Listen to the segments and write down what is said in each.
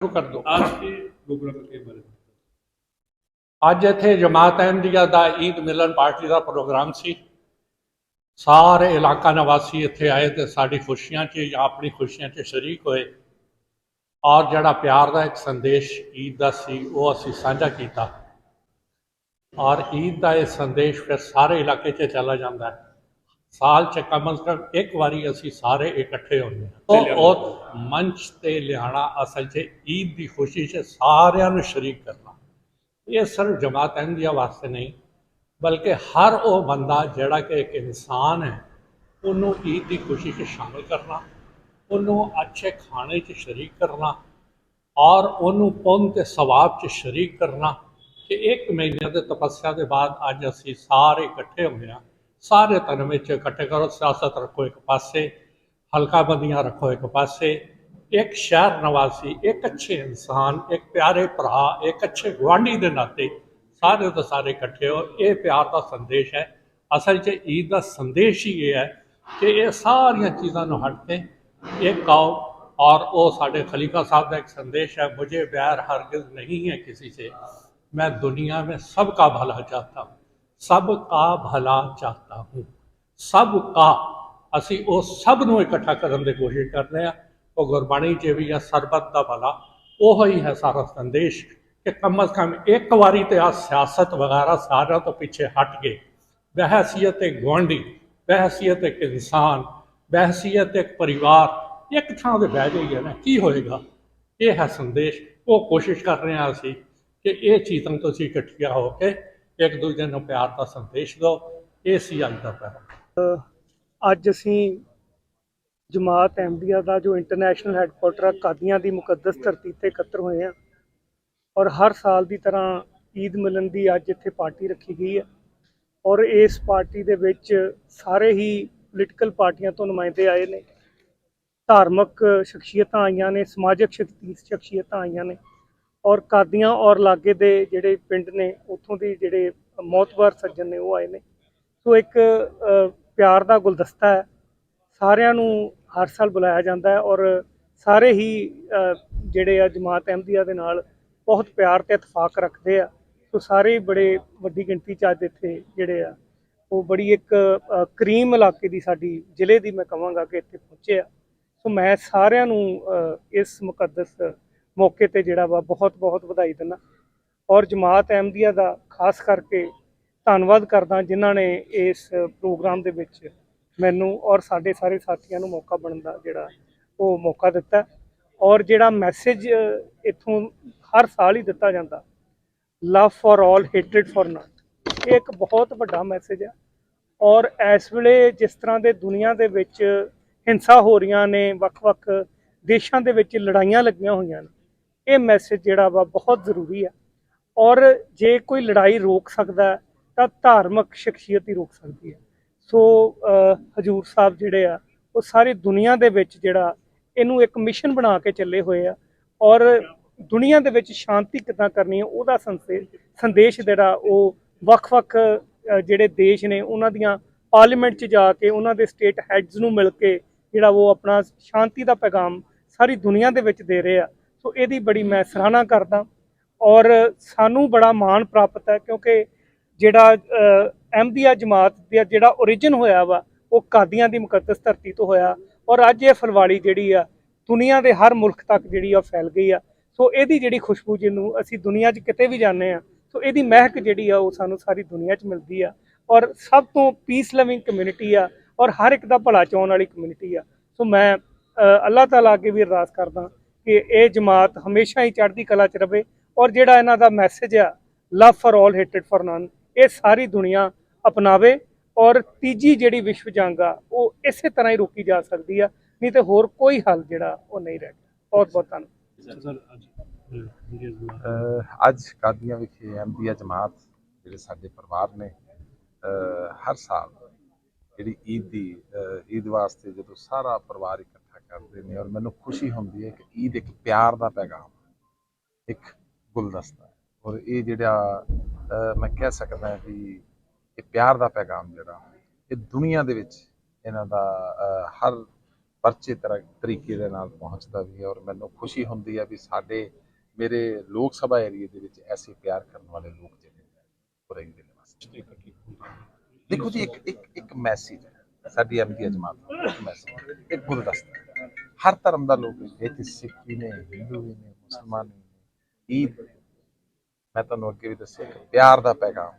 ਸ਼ੁਰੂ ਕਰ ਦਿਓ आज के प्रोग्राम के बारे में ਅੱਜ ਇੱਥੇ ਜਮਾਤ ਅਹਿਮਦੀਆ ਦਾ ਈਦ ਮਿਲਨ ਪਾਰਟੀ ਦਾ ਪ੍ਰੋਗਰਾਮ ਸੀ ਸਾਰੇ ਇਲਾਕਾ ਨਿਵਾਸੀ ਇੱਥੇ ਆਏ ਤੇ ਸਾਡੀ ਖੁਸ਼ੀਆਂ 'ਚ ਜਾਂ ਆਪਣੀ ਖੁਸ਼ੀਆਂ 'ਚ ਸ਼ਰੀਕ ਹੋਏ ਔਰ ਜਿਹੜਾ ਪਿਆਰ ਦਾ ਇੱਕ ਸੰਦੇਸ਼ ਈਦ ਦਾ ਸੀ ਉਹ ਅਸੀਂ ਸਾਂਝਾ ਕੀਤਾ ਔਰ ਈਦ ਦਾ ਇਹ ਸੰਦੇਸ਼ ਫਿਰ ਸਾਰੇ ਇਲਾਕੇ 'ਚ ਚਲਾ ਜਾਂਦਾ ਹੈ ਸਾਲ 'ਚ ਕਮ ਅਜ਼ ਕਮ ਇੱਕ ਵਾਰੀ ਅਸੀਂ ਸਾਰੇ ਇਕੱਠੇ ਹੁੰਦੇ ਹਾਂ। ਤੇ ਉਹ ਉਹ ਮੰਚ ਤੇ ਲਿਆਣਾ ਅਸਲ 'ਚ ਈਦ ਦੀ ਖੁਸ਼ੀ 'ਚ ਸਾਰਿਆਂ ਨੂੰ ਸ਼ਰੀਕ ਕਰਨਾ। ਇਹ ਸਿਰਫ ਜਮਾਤ ਅਹਿਮਦੀਆ ਵਾਸਤੇ ਨਹੀਂ ਬਲਕਿ ਹਰ ਉਹ ਬੰਦਾ ਜਿਹੜਾ ਕਿ ਇੱਕ ਇਨਸਾਨ ਹੈ ਉਹਨੂੰ ਈਦ ਦੀ ਖੁਸ਼ੀ 'ਚ ਸ਼ਾਮਲ ਕਰਨਾ ਉਹਨੂੰ ਅੱਛੇ ਖਾਣੇ 'ਚ ਸ਼ਰੀਕ ਕਰਨਾ ਔਰ ਉਹਨੂੰ ਪੁੰਨ ਤੇ ਸਵਾਬ 'ਚ ਸ਼ਰੀਕ ਕਰਨਾ ਕਿ ਇੱਕ ਮਹੀਨੇ ਦੇ ਤਪੱਸਿਆ ਦੇ ਬਾਅਦ ਅੱਜ ਅਸੀਂ ਸਾਰੇ ਇਕੱਠੇ ਹੋਏ ਹਾਂ। ਸਾਰੇ ਤਨ ਵਿੱਚ ਇਕੱਠੇ ਕਰੋ ਸਿਆਸਤ ਰੱਖੋ ਇੱਕ ਪਾਸੇ ਹਲਕਾ ਬੰਦੀਆਂ ਰੱਖੋ ਇੱਕ ਪਾਸੇ ਇੱਕ ਸ਼ਹਿਰ ਨਿਵਾਸੀ ਇੱਕ ਅੱਛੇ ਇਨਸਾਨ ਇੱਕ ਪਿਆਰੇ ਭਰਾ ਇੱਕ ਅੱਛੇ ਗੁਆਂਢੀ ਦੇ ਨਾਤੇ ਸਾਰੇ ਦੇ ਸਾਰੇ ਇਕੱਠੇ ਹੋ ਇਹ ਪਿਆਰ ਦਾ ਸੰਦੇਸ਼ ਹੈ ਅਸਲ 'ਚ ਈਦ ਦਾ ਸੰਦੇਸ਼ ਹੀ ਇਹ ਹੈ ਕਿ ਇਹ ਸਾਰੀਆਂ ਚੀਜ਼ਾਂ ਨੂੰ ਹਟ ਕੇ ਇੱਕ ਆਓ और वो साढ़े खलीफा साहब का एक संदेश है मुझे बैर हरगिज नहीं है किसी से मैं दुनिया में सबका भला चाहता हूँ ਸਭ ਕਾ ਭਲਾ ਚਾਹਤਾ ਹੂੰ। ਸਭ ਕਾ, ਅਸੀਂ ਉਹ ਸਭ ਨੂੰ ਇਕੱਠਾ ਕਰਨ ਦੀ ਕੋਸ਼ਿਸ਼ ਕਰਦੇ ਆ ਉਹ ਗੁਰਬਾਣੀ 'ਚ ਵੀ ਆ, ਸਰਬਤ ਦਾ ਭਲਾ। ਉਹ ਹੀ ਹੈ ਸਾਰਾ ਸੰਦੇਸ਼ ਕਿ ਕਮ ਅਸ ਕਮ ਇੱਕ ਵਾਰੀ ਤੇ ਆ ਸਿਆਸਤ ਵਗੈਰਾ ਸਾਰਾ ਤੋਂ ਪਿੱਛੇ ਹਟ ਕੇ ਬਹਿਸੀਅਤ ਇੱਕ ਗੁਆਂਢੀ, ਬਹਿਸੀਅਤ ਇੱਕ ਇਨਸਾਨ, ਬਹਿਸੀਅਤ ਇੱਕ ਪਰਿਵਾਰ, ਇੱਕ ਥਾਂ ਤੇ ਬਹਿ ਜਾਈਏ ਨਾ, ਕੀ ਹੋਏਗਾ? ਇਹ ਹੈ ਸੰਦੇਸ਼। ਉਹ ਕੋਸ਼ਿਸ਼ ਕਰ ਰਹੇ ਆ ਅਸੀਂ ਕਿ ਇਹ ਚੀਜ਼ਾਂ ਤੁਸੀਂ ਇਕੱਠੀਆਂ ਹੋ ਕੇ ਇੱਕ ਦੂਜੇ ਨੂੰ ਪਿਆਰ ਦਾ ਸੰਦੇਸ਼ ਦਿਓ, ਇਹ ਸੀ ਅੱਜ ਦਾ ਪੈਰਾ। ਅੱਜ ਅਸੀਂ ਜਮਾਤ ਅਹਿਮਦੀਆ ਦਾ ਜੋ ਇੰਟਰਨੈਸ਼ਨਲ ਹੈੱਡਕੁਆਟਰ ਆ, ਕਾਦੀਆਂ ਦੀ ਮੁਕੱਦਸ ਧਰਤੀ ਤੇ ਇਕੱਤਰ ਹੋਏ ਆ ਔਰ ਹਰ ਸਾਲ ਦੀ ਤਰ੍ਹਾਂ ਈਦ ਮਿਲਨ ਦੀ ਅੱਜ ਇੱਥੇ ਪਾਰਟੀ ਰੱਖੀ ਗਈ ਹੈ ਔਰ ਇਸ ਪਾਰਟੀ ਦੇ ਵਿੱਚ ਸਾਰੇ ਹੀ ਪੋਲੀਟੀਕਲ ਪਾਰਟੀਆਂ ਤੋਂ ਨੁਮਾਇੰਦੇ ਆਏ ਨੇ। ਧਾਰਮਿਕ ਸ਼ਖਸੀਅਤਾਂ ਆਈਆਂ ਨੇ, ਸਮਾਜਿਕ ਸ਼ਕਤੀ ਸ਼ਖਸੀਅਤਾਂ ਆਈਆਂ ਨੇ। ਔਰ ਕਾਦੀਆਂ ਔਰ ਲਾਗੇ ਦੇ ਜਿਹੜੇ ਪਿੰਡ ਨੇ, ਉੱਥੋਂ ਦੀ ਜਿਹੜੇ ਮੌਤਵਾਰ ਸੱਜਣ ਨੇ, ਉਹ ਆਏ ਨੇ। ਸੋ ਇੱਕ ਪਿਆਰ ਦਾ ਗੁਲਦਸਤਾ ਹੈ। ਸਾਰਿਆਂ ਨੂੰ ਹਰ ਸਾਲ ਬੁਲਾਇਆ ਜਾਂਦਾ ਹੈ ਔਰ ਸਾਰੇ ਹੀ ਜਿਹੜੇ ਆ ਜਮਾਤ ਅਹਿਮਦੀਆ ਦੇ ਨਾਲ ਬਹੁਤ ਪਿਆਰ ਤੇ ਇਤਫਾਕ ਰੱਖਦੇ ਆ। ਸੋ ਸਾਰੇ ਹੀ ਬੜੇ ਵੱਡੀ ਗਿਣਤੀ ਚ ਅੱਜ ਇੱਥੇ ਜਿਹੜੇ ਆ, ਉਹ ਬੜੀ ਇੱਕ ਕਰੀਮ ਇਲਾਕੇ ਦੀ ਸਾਡੀ ਜ਼ਿਲ੍ਹੇ ਦੀ ਮੈਂ ਕਹਾਂਗਾ ਕਿ ਇੱਥੇ ਪਹੁੰਚੇ ਆ। ਸੋ ਮੈਂ ਸਾਰਿਆਂ ਨੂੰ ਇਸ ਮੁਕੱਦਸ ਮੌਕੇ ਤੇ ਜਿਹੜਾ ਵਾ ਬਹੁਤ ਬਹੁਤ ਵਧਾਈ ਦਿੰਦਾ। ਔਰ ਜਮਾਤ ਅਹਿਮਦੀਆ ਦਾ ਖਾਸ ਕਰਕੇ ਧੰਨਵਾਦ ਕਰਦਾ ਜਿਨ੍ਹਾਂ ਨੇ ਇਸ ਪ੍ਰੋਗਰਾਮ ਦੇ ਵਿੱਚ ਮੈਨੂੰ ਔਰ ਸਾਡੇ ਸਾਰੇ ਸਾਥੀਆਂ ਨੂੰ ਮੌਕਾ ਬਣਨ ਦਾ ਜਿਹੜਾ ਉਹ ਮੌਕਾ ਦਿੱਤਾ। ਔਰ ਜਿਹੜਾ ਮੈਸੇਜ ਇਥੋਂ ਹਰ ਸਾਲ ਹੀ ਦਿੱਤਾ ਜਾਂਦਾ ਲਵ ਫॉर ਆਲ ਹੇਟਡ ਫॉर ਨਨ ਇਹ ਇੱਕ ਬਹੁਤ ਵੱਡਾ ਮੈਸੇਜ ਹੈ ਔਰ ਇਸ ਵੇਲੇ ਜਿਸ ਤਰ੍ਹਾਂ ਦੇ ਦੁਨੀਆ ਦੇ ਵਿੱਚ ਹਿੰਸਾ ਹੋ ਰਹੀਆਂ ਨੇ, ਵੱਖ-ਵੱਖ ਦੇਸ਼ਾਂ ਦੇ ਵਿੱਚ ਲੜਾਈਆਂ ਲੱਗੀਆਂ ਹੋਈਆਂ ਨੇ ਇਹ ਮੈਸੇਜ ਜਿਹੜਾ ਵਾ ਬਹੁਤ ਜ਼ਰੂਰੀ ਆ। ਔਰ ਜੇ ਕੋਈ ਲੜਾਈ ਰੋਕ ਸਕਦਾ ਤਾਂ ਧਾਰਮਿਕ ਸ਼ਖਸੀਅਤ ਹੀ ਰੋਕ ਸਕਦੀ ਹੈ। ਸੋ ਹਜੂਰ ਸਾਹਿਬ ਜਿਹੜੇ ਆ, ਉਹ ਸਾਰੀ ਦੁਨੀਆ ਦੇ ਵਿੱਚ ਜਿਹੜਾ ਇਹਨੂੰ ਇੱਕ ਮਿਸ਼ਨ ਬਣਾ ਕੇ ਚੱਲੇ ਹੋਏ ਆ। ਔਰ ਦੁਨੀਆ ਦੇ ਵਿੱਚ ਸ਼ਾਂਤੀ ਕਿੱਦਾਂ ਕਰਨੀ ਹੈ, ਉਹਦਾ ਸੰਸੇ- ਸੰਦੇਸ਼ ਜਿਹੜਾ ਉਹ ਵੱਖ-ਵੱਖ ਜਿਹੜੇ ਦੇਸ਼ ਨੇ, ਉਹਨਾਂ ਦੀਆਂ ਪਾਰਲੀਮੈਂਟ 'ਚ ਜਾ ਕੇ, ਉਹਨਾਂ ਦੇ ਸਟੇਟ ਹੈਡਸ ਨੂੰ ਮਿਲ ਕੇ ਜਿਹੜਾ ਉਹ ਆਪਣਾ ਸ਼ਾਂਤੀ ਦਾ ਪੈਗਾਮ ਸਾਰੀ ਦੁਨੀਆ ਦੇ ਵਿੱਚ ਦੇ ਰਹੇ ਆ। ਸੋ ਇਹਦੀ ਬੜੀ ਮੈਂ ਸਰਾਹਨਾ ਕਰਦਾ ਔਰ ਸਾਨੂੰ ਬੜਾ ਮਾਣ ਪ੍ਰਾਪਤ ਹੈ ਕਿਉਂਕਿ ਜਿਹੜਾ ਅ, ਅਹਿਮਦੀਆ ਜਮਾਤ ਦਾ ਜਿਹੜਾ origin ਹੋਇਆ ਵਾ ਉਹ ਕਾਦੀਆਂ ਦੀ ਮੁਕੱਦਸ ਧਰਤੀ ਤੋਂ ਹੋਇਆ ਔਰ ਅੱਜ ਇਹ ਫਲਵਾੜੀ ਜਿਹੜੀ ਆ ਦੁਨੀਆ ਦੇ ਹਰ ਮੁਲਕ ਤੱਕ ਜਿਹੜੀ ਆ ਫੈਲ ਗਈ ਆ। ਸੋ ਇਹਦੀ ਜਿਹੜੀ ਖੁਸ਼ਬੂ ਜਿਹਨੂੰ ਅਸੀਂ ਦੁਨੀਆ 'ਚ ਕਿਤੇ ਵੀ ਜਾਂਦੇ ਆ ਸੋ ਇਹਦੀ ਮਹਿਕ ਜਿਹੜੀ ਆ ਉਹ ਸਾਨੂੰ ਸਾਰੀ ਦੁਨੀਆ 'ਚ ਮਿਲਦੀ ਆ ਔਰ ਸਭ ਤੋਂ ਪੀਸ ਲਵਿੰਗ ਕਮਿਊਨਿਟੀ ਆ ਔਰ ਹਰ ਇੱਕ ਦਾ ਭਲਾ ਚਾਹਣ ਵਾਲੀ ਕਮਿਊਨਿਟੀ ਆ। ਸੋ ਮੈਂ ਅ, ਅੱਲਾਹ ਤਾਲਾ ਅੱਗੇ ਵੀ ਅਰਦਾਸ ਕਰਦਾ ਕਿ ਇਹ ਜਮਾਤ ਹਮੇਸ਼ਾ ਹੀ ਚੜ੍ਹਦੀ ਕਲਾ 'ਚ ਰਵੇ ਔਰ ਜਿਹੜਾ ਇਹਨਾਂ ਦਾ ਮੈਸੇਜ ਆ ਲਵ ਫਾਰ ਆਲ ਹੇਟਡ ਫਾਰ ਨਨ ਇਹ ਸਾਰੀ ਦੁਨੀਆ ਅਪਣਾਵੇ ਔਰ ਤੀਜੀ ਜਿਹੜੀ ਵਿਸ਼ਵ ਜੰਗ ਆ ਉਹ ਇਸੇ ਤਰ੍ਹਾਂ ਹੀ ਰੋਕੀ ਜਾ ਸਕਦੀ ਆ ਨਹੀਂ ਤੇ ਹੋਰ ਕੋਈ ਹੱਲ ਜਿਹੜਾ ਉਹ ਨਹੀਂ ਰਹਿ ਗਿਆ। ਬਹੁਤ ਬਹੁਤ ਧੰਨਵਾਦ। ਅੱਜ ਕਾਦੀਆਂ ਵਿਖੇ ਐਮਬੀਆ ਜਮਾਤ ਜਿਹੜੇ ਸਾਡੇ ਪਰਿਵਾਰ ਨੇ ਹਰ ਸਾਲ ਜਿਹੜੀ ਈਦ ਦੀ ਈਦ ਵਾਸਤੇ ਜਦੋਂ ਸਾਰਾ ਪਰਿਵਾਰ ਇੱਕ ਕਰਦੇ ਨੇ ਔਰ ਮੈਨੂੰ ਖੁਸ਼ੀ ਹੁੰਦੀ ਹੈ ਕਿ ਈਦ ਇੱਕ ਪਿਆਰ ਦਾ ਪੈਗਾਮ ਇੱਕ ਗੁਲਦਸਤਾ ਹੈ। ਔਰ ਇਹ ਜਿਹੜਾ ਮੈਂ ਕਹਿ ਸਕਦਾ ਵੀ ਇਹ ਪਿਆਰ ਦਾ ਪੈਗਾਮ ਜਿਹੜਾ ਇਹ ਦੁਨੀਆ ਦੇ ਵਿੱਚ ਇਹਨਾਂ ਦਾ ਹਰ ਪਰਚੇ ਤਰ੍ਹਾਂ ਤਰੀਕੇ ਦੇ ਨਾਲ ਪਹੁੰਚਦਾ ਵੀ ਹੈ ਔਰ ਮੈਨੂੰ ਖੁਸ਼ੀ ਹੁੰਦੀ ਹੈ ਵੀ ਸਾਡੇ, ਮੇਰੇ ਲੋਕ ਸਭਾ ਏਰੀਏ ਦੇ ਵਿੱਚ ਐਸੇ ਪਿਆਰ ਕਰਨ ਵਾਲੇ ਲੋਕ ਜਿਹੜੇ ਨੇ, ਉਹ ਰਹਿੰਦੇ ਨੇ ਵਾਸਤੇ ਦੇਖੋ ਜੀ, ਇੱਕ ਇੱਕ ਇੱਕ ਮੈਸੇਜ ਹੈ, ਸਾਡੀ ਐਮਪੀ ਜਮਾਤ ਦਾ, ਇੱਕ ਮੈਸੇਜ ਇੱਕ ਗੁਲਦਸਤਾ ਹਰ ਧਰਮ ਦਾ ਲੋਕ ਹੈ ਇੱਥੇ ਸਿੱਖ ਵੀ ਨੇ, ਹਿੰਦੂ ਵੀ ਨੇ, ਮੁਸਲਮਾਨ ਵੀ ਨੇ, ਈਦ ਮੈਂ ਤੁਹਾਨੂੰ ਅੱਗੇ ਵੀ ਦੱਸਿਆ ਕਿ ਪਿਆਰ ਦਾ ਪੈਗਾਮ,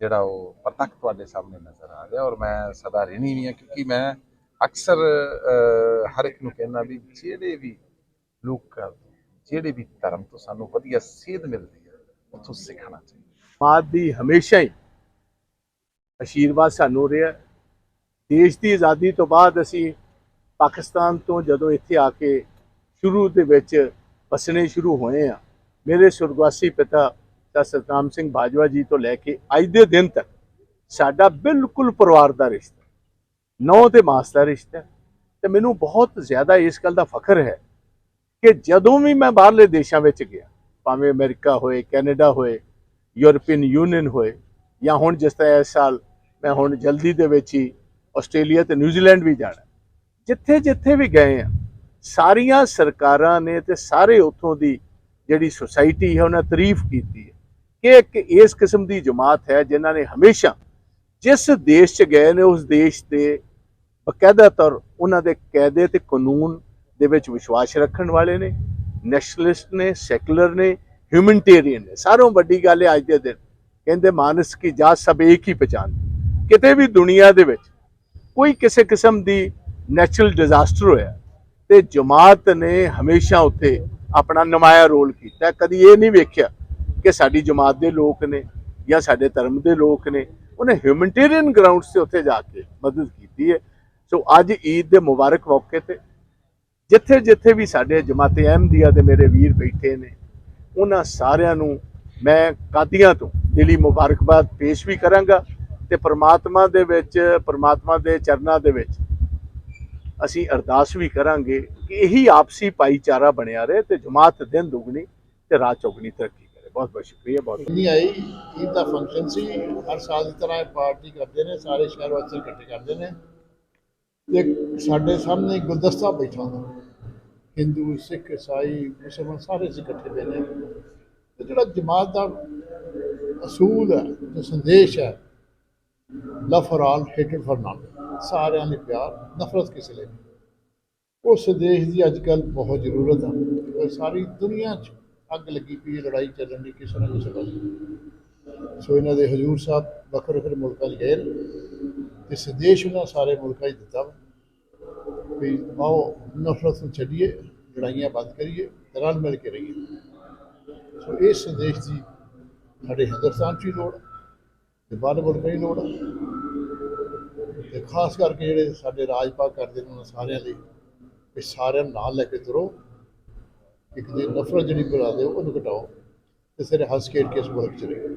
ਜਿਹੜਾ ਉਹ ਪ੍ਰਤੱਖ ਤੁਹਾਡੇ ਸਾਹਮਣੇ ਨਜ਼ਰ ਆ ਰਿਹਾ ਔਰ ਮੈਂ ਸਦਾ ਰਹਿਣੀ ਵੀ ਹਾਂ, ਕਿਉਂਕਿ ਮੈਂ ਅਕਸਰ ਹਰ ਇੱਕ ਨੂੰ ਕਹਿੰਦਾ ਵੀ ਜਿਹੜੇ ਵੀ ਲੋਕ ਜਿਹੜੇ ਵੀ ਧਰਮ ਤੋਂ ਸਾਨੂੰ ਵਧੀਆ ਸੇਧ ਮਿਲਦੀ ਹੈ, ਉੱਥੋਂ ਸਿੱਖਣਾ ਚਾਹੀਦਾ। ਮਾਤ ਦੀ ਹਮੇਸ਼ਾ ਹੀ ਆਸ਼ੀਰਵਾਦ ਸਾਨੂੰ ਰਿਹਾ ਦੇਸ਼ ਦੀ ਆਜ਼ਾਦੀ ਤੋਂ ਬਾਅਦ ਅਸੀਂ ਪਾਕਿਸਤਾਨ ਤੋਂ ਜਦੋਂ ਇੱਥੇ ਆ ਕੇ ਸ਼ੁਰੂ ਦੇ ਵਿੱਚ ਵਸਣੇ ਸ਼ੁਰੂ ਹੋਏ ਆ, ਮੇਰੇ ਸੁਰਗਵਾਸੀ ਪਿਤਾ ਤਾਂ ਸਤਨਾਮ ਸਿੰਘ ਬਾਜਵਾ ਜੀ ਤੋਂ ਲੈ ਕੇ ਅੱਜ ਦੇ ਦਿਨ ਤੱਕ ਸਾਡਾ ਬਿਲਕੁਲ ਪਰਿਵਾਰ ਦਾ ਰਿਸ਼ਤਾ, ਨੌ ਤੇ ਮਾਸ ਦਾ ਰਿਸ਼ਤਾ। ਤੇ ਮੈਨੂੰ ਬਹੁਤ ਜ਼ਿਆਦਾ ਇਸ ਗੱਲ ਦਾ ਫਖਰ ਹੈ ਕਿ ਜਦੋਂ ਵੀ ਮੈਂ ਬਾਹਰਲੇ ਦੇਸ਼ਾਂ ਵਿੱਚ ਗਿਆ, ਭਾਵੇਂ ਅਮਰੀਕਾ ਹੋਏ, ਕੈਨੇਡਾ ਹੋਏ, ਯੂਰਪੀਅਨ ਯੂਨੀਅਨ ਹੋਏ, ਜਾਂ ਹੁਣ ਜਿਸ ਤਰ੍ਹਾਂ ਇਸ ਸਾਲ ਮੈਂ ਹੁਣ ਜਲਦੀ ਦੇ ਵਿੱਚ ਹੀ ਆਸਟ੍ਰੇਲੀਆ ਤੇ ਨਿਊਜ਼ੀਲੈਂਡ ਵੀ ਜਾਣਾ ਜਿੱਥੇ ਜਿੱਥੇ ਵੀ ਗਏ ਆ, ਸਾਰੀਆਂ ਸਰਕਾਰਾਂ ਨੇ ਤੇ ਸਾਰੇ ਉੱਥੋਂ ਦੀ ਜਿਹੜੀ ਸੁਸਾਇਟੀ ਹੈ, ਉਹਨਾਂ ਤਾਰੀਫ ਕੀਤੀ ਹੈ ਕਿ ਇੱਕ ਇਸ ਕਿਸਮ ਦੀ ਜਮਾਤ ਹੈ ਜਿਨ੍ਹਾਂ ਨੇ ਹਮੇਸ਼ਾ ਜਿਸ ਦੇਸ਼ 'ਚ ਗਏ ਨੇ, ਉਸ ਦੇਸ਼ ਦੇ ਬਕਾਇਦਾ ਤੌਰ ਉਹਨਾਂ ਦੇ ਕਾਇਦੇ ਤੇ ਕਾਨੂੰਨ ਦੇ ਵਿੱਚ ਵਿਸ਼ਵਾਸ ਰੱਖਣ ਵਾਲੇ ਨੇ ਨੈਸ਼ਨਲਿਸਟ ਨੇ ਸੈਕੂਲਰ ਨੇ ਹਿਊਮਨਟੇਰੀਅਨ ਨੇ। ਸਾਰੋਂ ਵੱਡੀ ਗੱਲ ਹੈ ਅੱਜ ਦੇ ਦਿਨ। ਕਹਿੰਦੇ ਮਾਨਸ ਕੀ ਜਾਤ ਸਭ ਇੱਕ ਹੀ ਪਛਾਣ। ਕਿਤੇ ਵੀ ਦੁਨੀਆ ਦੇ ਵਿੱਚ ਕੋਈ ਕਿਸੇ ਕਿਸਮ ਦੀ ਨੈਚੁਰਲ ਡਿਜ਼ਾਸਟਰ ਹੋਇਆ। ਤੇ ਜਮਾਤ ਨੇ ਹਮੇਸ਼ਾ ਉੱਥੇ ਆਪਣਾ ਨਮਾਇਆ ਰੋਲ ਕੀਤਾ। ਕਦੀ ਇਹ ਨਹੀਂ ਵੇਖਿਆ ਕਿ ਸਾਡੀ ਜਮਾਤ ਦੇ ਲੋਕ ਨੇ ਜਾਂ ਸਾਡੇ ਧਰਮ ਦੇ ਲੋਕ ਨੇ, ਉਹਨੇ ਹਿਊਮਨਿਟੇਰੀਅਨ ਗਰਾਊਂਡਸ ਤੇ ਉੱਥੇ ਜਾ ਕੇ ਮਦਦ ਕੀਤੀ ਹੈ। ਸੋ ਅੱਜ ਈਦ ਦੇ ਮੁਬਾਰਕ ਮੌਕੇ ਤੇ ਜਿੱਥੇ ਜਿੱਥੇ ਵੀ ਸਾਡੇ ਜਮਾਤ ਅਹਿਮਦੀਆ ਦੇ ਮੇਰੇ ਵੀਰ ਬੈਠੇ ਨੇ, ਉਹਨਾਂ ਸਾਰਿਆਂ ਨੂੰ ਮੈਂ ਕਾਦੀਆਂ ਤੋਂ ਦਿਲੀ ਮੁਬਾਰਕਬਾਦ ਪੇਸ਼ ਵੀ ਕਰਾਂਗਾ ਤੇ ਪ੍ਰਮਾਤਮਾ ਦੇ ਵਿੱਚ, ਪ੍ਰਮਾਤਮਾ ਦੇ ਚਰਨਾਂ ਦੇ ਵਿੱਚ ਅਸੀਂ ਅਰਦਾਸ ਵੀ ਕਰਾਂਗੇ ਕਿ ਇਹੀ ਆਪਸੀ ਭਾਈਚਾਰਾ ਬਣਿਆ ਰਹੇ ਤੇ ਜਮਾਤ ਦਿਨ ਦੁਗਣੀ ਤੇ ਰਾਤ ਚੌਗਣੀ ਤਰੱਕੀ ਕਰੇ। ਬਹੁਤ ਬਹੁਤ ਸ਼ੁਕਰੀਆ, ਬਹੁਤ ਨਹੀਂ ਆਈ ਈਦ ਦਾ ਫੰਕਸ਼ਨ ਸੀ। ਹਰ ਸਾਲ ਦੀ ਤਰ੍ਹਾਂ ਇਹ ਪਾਰਟੀ ਕਰਦੇ ਨੇ, ਸਾਰੇ ਸ਼ਹਿਰ ਵਾਸੀ ਇਕੱਠੇ ਕਰਦੇ ਨੇ। ਤੇ ਸਾਡੇ ਸਾਹਮਣੇ ਗੁਲਦਸਤਾ ਬੈਠਾ ਹੁੰਦਾ। ਹਿੰਦੂ, ਸਿੱਖ, ਈਸਾਈ, ਮੁਸਲਮਾਨ ਸਾਰੇ ਅਸੀਂ ਇਕੱਠੇ ਦੇ ਨੇ ਤੇ ਜਿਹੜਾ ਜਮਾਤ ਦਾ ਅਸੂਲ ਹੈ, ਜੋ ਸੰਦੇਸ਼ ਹੈ ਲਵ ਫॉर ਆਲ ਹੇਟਡ ਫॉर ਨਨ ਸਾਰਿਆਂ ਲਈ ਪਿਆਰ, ਨਫ਼ਰਤ ਕਿਸੇ ਲਈ ਨਹੀਂ। ਉਸ ਸੰਦੇਸ਼ ਦੀ ਅੱਜ ਕੱਲ ਬਹੁਤ ਜ਼ਰੂਰਤ ਆ। ਸਾਰੀ ਦੁਨੀਆ 'ਚ ਅੱਗ ਲੱਗੀ ਪਈ ਹੈ, ਲੜਾਈ ਚੱਲਣ ਦੀ, ਕਿਸੇ ਨਾ ਕਿਸੇ ਪਾਸੇ ਸੋ ਇਹਨਾਂ ਦੇ ਹਜੂਰ ਸਾਹਿਬ ਵੱਖਰੇ ਵੱਖਰੇ ਮੁਲਕਾਂ 'ਚ ਗਏ ਨੇ। ਤੇ ਸੰਦੇਸ਼ ਉਹਨਾਂ ਸਾਰੇ ਮੁਲਕਾਂ 'ਚ ਦਿੱਤਾ ਵਾ। ਵੀ ਆਓ, ਨਫ਼ਰਤ ਨੂੰ ਛੱਡੀਏ, ਲੜਾਈਆਂ ਬੰਦ ਕਰੀਏ ਤੇ ਰਲ ਮਿਲ ਕੇ ਰਹੀਏ। ਸੋ ਇਹ ਸੰਦੇਸ਼ ਦੀ ਸਾਡੇ ਹਿੰਦੁਸਤਾਨ 'ਚ ਹੀ ਲੋੜ ਹੈ ਤੇ ਬਾਹਰ ਮੁਲਕਾਂ 'ਚ ਲੋੜ ਹੈ ਤੇ ਖਾਸ ਕਰਕੇ ਜਿਹੜੇ ਸਾਡੇ ਰਾਜ ਭਾਗ ਕਰਦੇ ਨੇ ਉਹਨਾਂ ਸਾਰਿਆਂ ਲਈ, ਵੀ ਸਾਰਿਆਂ ਨੂੰ ਨਾਲ ਲੈ ਕੇ ਤੁਰੋ। ਇੱਕ ਦੀ ਨਫ਼ਰਤ ਜਿਹੜੀ ਬੁਲਾ ਦਿਓ ਉਹਨੂੰ ਘਟਾਓ। ਤੇ ਸਿਰ ਹੱਸ ਖੇਡ ਕੇ ਇਸ ਮੁਲਕ ਚ ਰਹੋ।